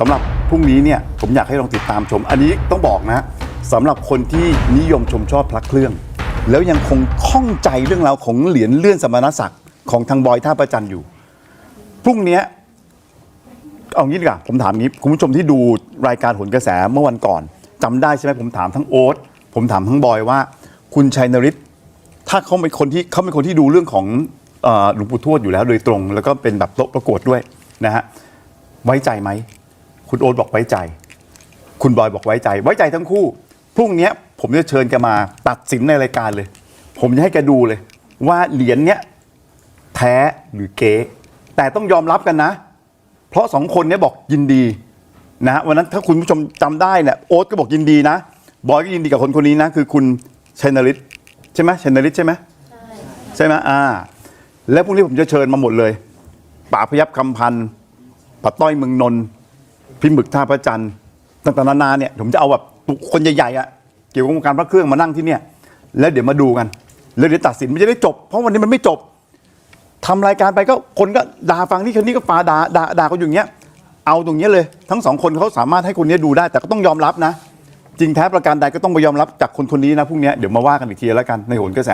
สำหรับพรุ่งนี้เนี่ยผมอยากให้ลองติดตามชม อันนี้ต้องบอกนะสำหรับคนที่นิยมชมชอบพระเครื่อง แล้วยังคงข้องใจเรื่องราวของเหรียญเลื่อนสมณศักดิ์ของทางบอยท่าประจันอยู่พรุ่งเนี้ยเอางี้ดีกว่าผมถามงี้คุณผู้ชมที่ดูรายการผลกระแสเมื่อวันก่อนจำได้ใช่ไหมผมถามทั้งโอ๊ตผมถามทั้งบอยว่า คุณชัยนริศถ้าเขาเป็นคนที่เขาเป็นคนที่ดูเรื่องของเอ่อหลวงปู่ทวดอยู่แล้วโดยตรง แล้วก็เป็นแบบโต๊ะประกวดด้วยนะฮะไว้ใจไหม คุณโอ๊ตบอกไว้ใจ คุณบอยบอกไว้ใจ ไว้ใจทั้งคู่พรุ่งเนี้ยผมจะเชิญแกมาตัดสินในรายการเลย ผมจะให้แกดูเลย ว่าเหรียญเนี้ยแท้หรือเก๊แต่ต้องยอมรับกันนะ เพราะสองคนเนี้ยบอกยินดีนะฮะวันนั้นถ้าคุณผู้ชมจำได้เนี่ยโอ๊ตก็บอกยินดีนะ บอยก็ยินดีกับคนคนนี้นะ คือคุณชัยนริศใช่ไหมชัยนริศใช่ไหมใช่ไหมอ่า แล้วพรุ่งนี้ผมจะเชิญมาหมดเลย ป่าพยับคำพันธ์ป่าต้อยเมืองนนท์ พี่หมึกท่าพระจันทร์ต่างๆนานาเนี่ยผมจะเอาแบบคนใหญ่ๆอะเกี่ยวกับวงการพระเครื่องมานั่งที่เนี่ยแล้วเดี๋ยวมาดูกัน แล้วเดี๋ยวตัดสินมันจะได้จบ เพราะวันนี้มันไม่จบทำรายการไปก็คนก็ด่าฟังที่คนนี้ก็ฟาด่าด่าด่าเขาอยู่อย่างเงี้ย เอาตรงเนี้ยเลย ทั้งสองคนเขาสามารถให้คนนี้ดูได้ แต่ก็ต้องยอมรับนะ จริงแท้ประการใดก็ต้องไปยอมรับจากคนคนนี้นะพรุ่งนี้เดี๋ยวมาว่ากันอีกทีแล้วกันในโหนกระแส